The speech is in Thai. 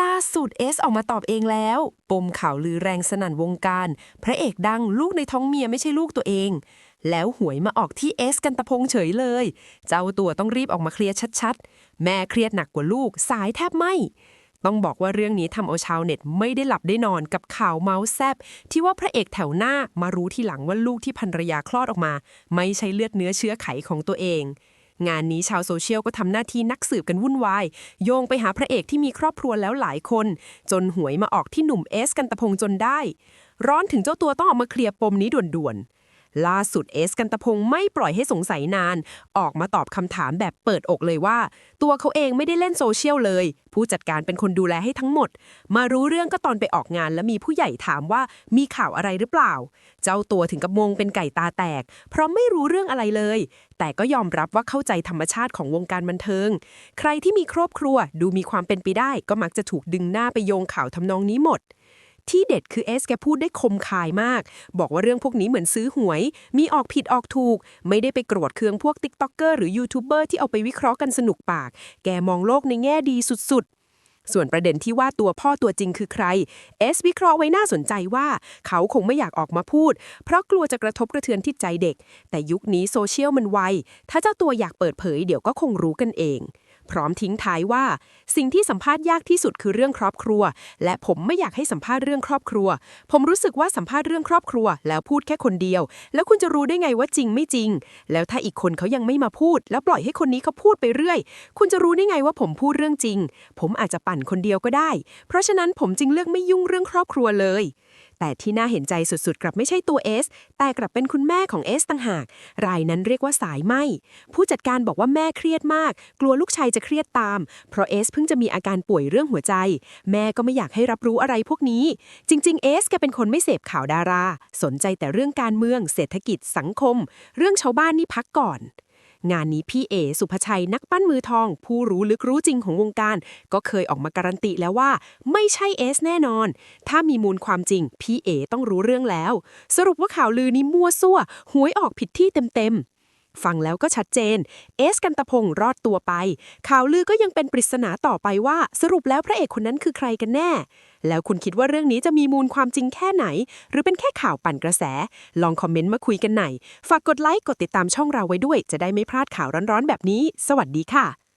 ล่าสุดเอสออกมาตอบเองแล้ว ปมข่าวลือแรงสนั่นวงการ พระเอกดังลูกในท้องเมียไม่ใช่ลูกตัวเอง แล้วหวยมาออกที่เอสกันตะพงเฉยเลย เจ้าตัวต้องรีบออกมาเคลียร์ชัดๆ แม่เครียดหนักกว่าลูกสายแทบไหมต้องบอกว่าเรื่องนี้ทำเอาชาวเน็ตไม่ได้หลับได้นอนกับข่าวเมาส์แซบที่ว่าพระเอกแถวหน้ามารู้ทีหลังว่าลูกที่ภรรยาคลอดออกมา ไม่ใช่เลือดเนื้อเชื้อไขของตัวเอง งานนี้ชาวโซเชียลก็ทำหน้าที่นักสืบกันวุ่นวาย โยงไปหาพระเอกที่มีครอบครัวแล้วหลายคน จนหวยมาออกที่หนุ่มเอสกันตะพงจนได้ ร้อนถึงเจ้าตัวต้องออกมาเคลียร์ปมนี้ด่วนๆ ล่าสุดเอสกันตะพงไม่ปล่อยให้สงสัยนาน ออกมาตอบคำถามแบบเปิดอกเลยว่า ตัวเขาเองไม่ได้เล่นโซเชียลเลย ผู้จัดการเป็นคนดูแลให้ทั้งหมด มารู้เรื่องก็ตอนไปออกงานแล้วมีผู้ใหญ่ถามว่ามีข่าวอะไรหรือเปล่า เจ้าตัวถึงกับมงเป็นไก่ตาแตก เพราะไม่รู้เรื่องอะไรเลย แต่ก็ยอมรับว่าเข้าใจธรรมชาติของวงการบันเทิง ใครที่มีครอบครัวดูมีความเป็นไปได้ ก็มักจะถูกดึงหน้าไปโยงข่าวทำนองนี้หมด ที่เด็ดคือเอสแกพูดได้คมคายมาก บอกว่าเรื่องพวกนี้เหมือนซื้อหวย มีออกผิดออกถูก ไม่ได้ไปโกรธเคืองพวกติ๊กต็อกเกอร์หรือยูทูบเบอร์ที่เอาไปวิเคราะห์กันสนุกปาก แกมองโลกในแง่ดีสุด ๆส่วนประเด็นที่ว่าตัวพ่อตัวจริงคือใคร เอสวิเคราะห์ไว้น่าสนใจว่า เขาคงไม่อยากออกมาพูด เพราะกลัวจะกระทบกระเทือนที่ใจเด็ก แต่ยุคนี้โซเชียลมันไว ถ้าเจ้าตัวอยากเปิดเผยเดี๋ยวก็คงรู้กันเอง พร้อมทิ้งท้ายว่า สิ่งที่สัมภาษณ์ยากที่สุดคือเรื่องครอบครัว และผมไม่อยากให้สัมภาษณ์เรื่องครอบครัว ผมรู้สึกว่าสัมภาษณ์เรื่องครอบครัว แล้วพูดแค่คนเดียว แล้วคุณจะรู้ได้ไงว่าจริงไม่จริง แล้วถ้าอีกคนเขายังไม่มาพูด แล้วปล่อยให้คนนี้เขาพูดไปเรื่อย คุณจะรู้ได้ไงว่าผมพูดเรื่องจริง ผมอาจจะปั่นคนเดียวก็ได้ เพราะฉะนั้นผมจึงเลือกไม่ยุ่งเรื่องครอบครัวเลย แต่ที่น่าเห็นใจสุดๆ กลับไม่ใช่ตัวเอสแต่กลับเป็นคุณแม่ของเอสต่างหาก รายนั้นเรียกว่าสายไหมผู้จัดการบอกว่าแม่เครียดมาก กลัวลูกชายจะเครียดตาม เพราะเอสเพิ่งจะมีอาการป่วยเรื่องหัวใจ แม่ก็ไม่อยากให้รับรู้อะไรพวกนี้ จริง ๆ เอสแกเป็นคนไม่เสพข่าวดารา สนใจแต่เรื่องการเมือง เศรษฐกิจสังคม เรื่องชาวบ้านนี่พักก่อน งานนี้พี่เอสุภชัยนักปั้นมือทอง ผู้รู้ลึกรู้จริงของวงการ ก็เคยออกมาการันตีแล้วว่า ไม่ใช่เอสแน่นอน ถ้ามีมูลความจริง พี่เอต้องรู้เรื่องแล้ว สรุปว่าข่าวลือนี้มั่วซั่วหวยออกผิดที่เต็มๆฟังแล้วก็ชัดเจน เอสกันตะพงรอดตัวไป ข่าวลือก็ยังเป็นปริศนาต่อไปว่า สรุปแล้วพระเอกคนนั้นคือใครกันแน่ แล้วคุณคิดว่าเรื่องนี้จะมีมูลความจริงแค่ไหน หรือเป็นแค่ข่าวปั่นกระแส ลองคอมเมนต์มาคุยกันหน่อย ฝากกดไลค์ กดติดตามช่องเราไว้ด้วย จะได้ไม่พลาดข่าวร้อนๆแบบนี้ สวัสดีค่ะ